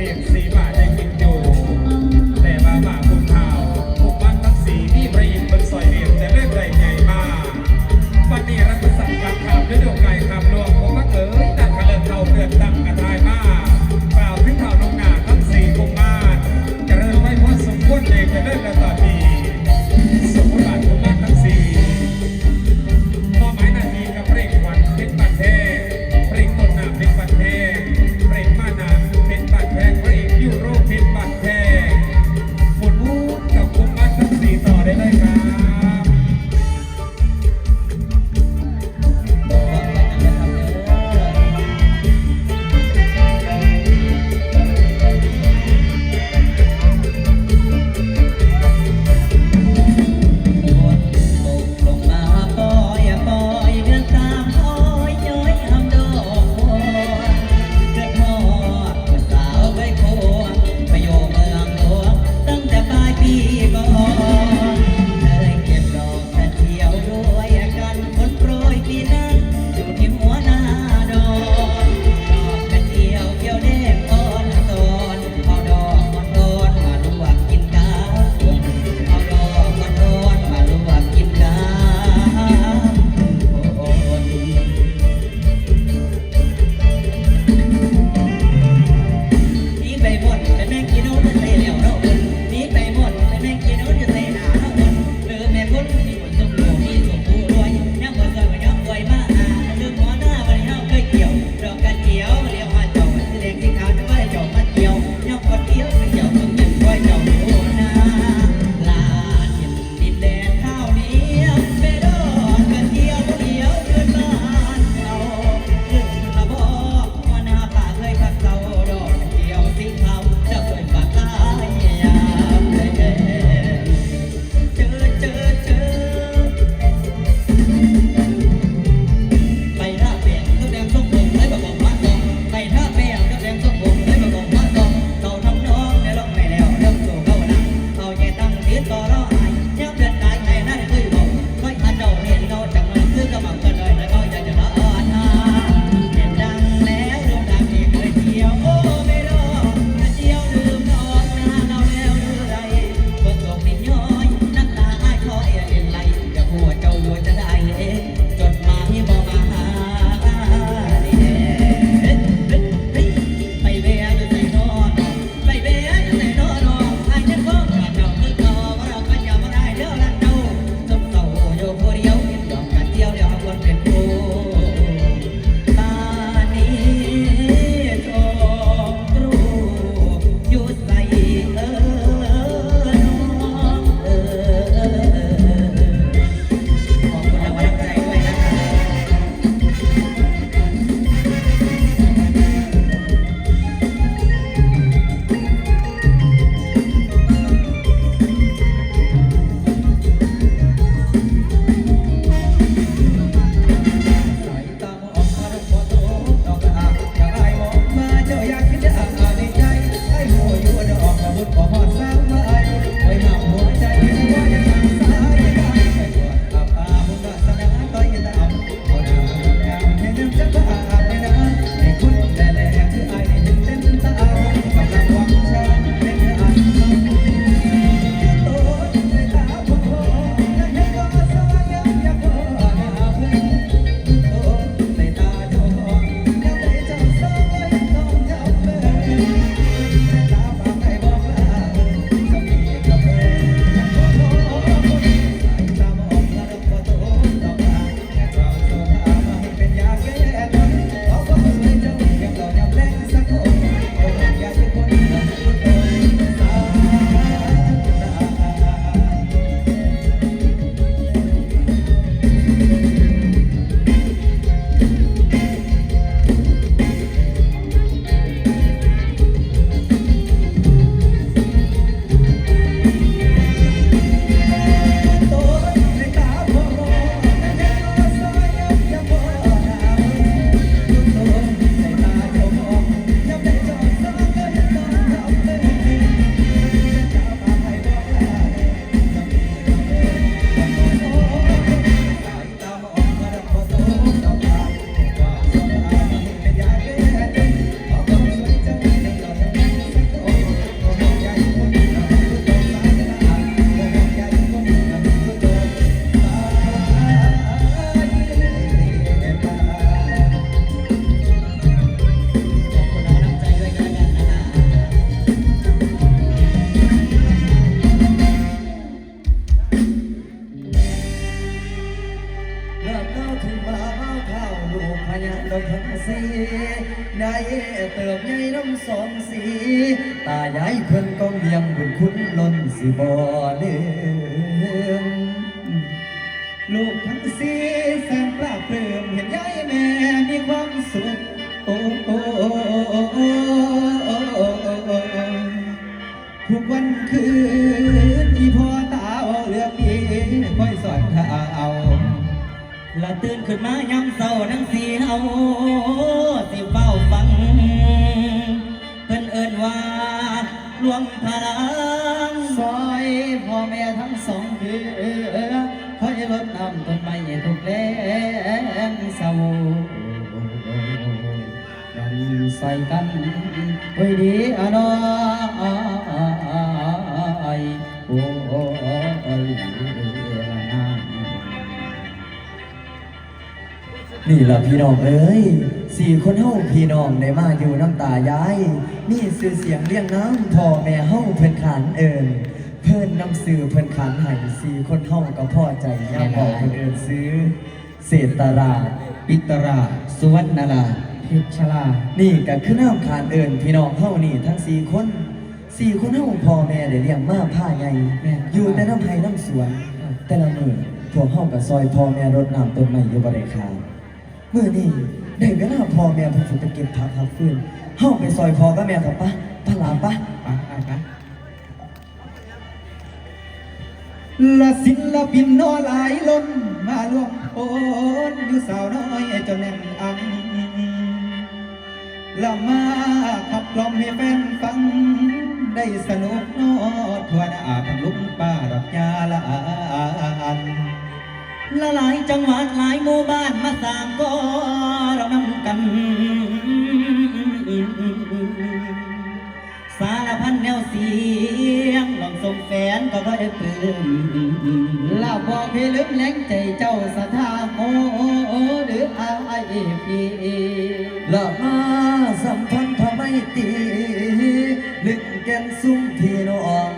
เลี้ยงสี เนี่ยทั้งสีได้เติมใหญ่น้ำสองสี ตาใหญ่เพิ่นก้องเมียงบุญคุณล้นสิบ่เลืมลูกทั้งสีแสงปลาเปลืมเห็นยายแม่มีความสุขโอ้โอ้ทุกวันคืนที่พ่อตาเอาเรื่องนี้คอยสอนเธอเอา ละตื่นขึ้นมายามเศร้านั่งสีเฮาสิเฝ้าฟัง เพิ่นเอิ้นว่ารวมพลังซอยพ่อแม่ทั้งสองคือคอยรดน้ำต้นไม้ทุกแรงเศร้ากันใส่กันไว้ดีอะน้อย นี่ล่ะพี่น้องเอ้ยสี่คนเฮาพี่น้องได้มาอยู่น้ำตายาย มีสื่อเสียงเรียงน้ำพ่อแม่เฮาเพิ่นขานเอิญเพิ่นนำสื่อเพิ่นขานให้สี่คนเฮาก็พอใจย่าบอกเพิ่นเอิญซื้อ เศรษฐรา ปิตรา สุวรรณราพิชลา นี่ก็คือน้ำขานเอิญพี่น้องเฮานี่ทั้งสี่คนสี่คนเฮาพ่อแม่ได้เลี้ยงมาผ้าใหญ่อยู่แต่น้ำไห้น้ำสวน แต่ละมือพวกเฮาก็ซอยพ่อแม่รดน้ำต้นไม้อยู่บ่ได้ขาด มื่อนี้ได้เวลาพ่อแม่เพิ่นสิไปเก็บผักหักฟืนเฮาไปซอยพ่อกับแม่เถอะปะปะหลามปะไปไปไปละศิลปินน้อหลายล้นมาร่วมโอนอยู่สาวน้อยเจ้าแน่นอังละมาขับกล่อมให้แฟนฟัง ได้สนุกนอทั่วหน้าพันลุกป้าดอกยาละอัน ละหลายจังหวัดหลายหมู่บ้านมาสร้างก็เรานำกัน สารพันแนวเสียงลองส่งแฟนก็บ่ได้ปลื้มลาบอกให้ลืมแรงใจเจ้าสถาโอหรืออายพีละมาสัมพันธ์ทำไมตีลึกแก่นซุ้มพี่น้อง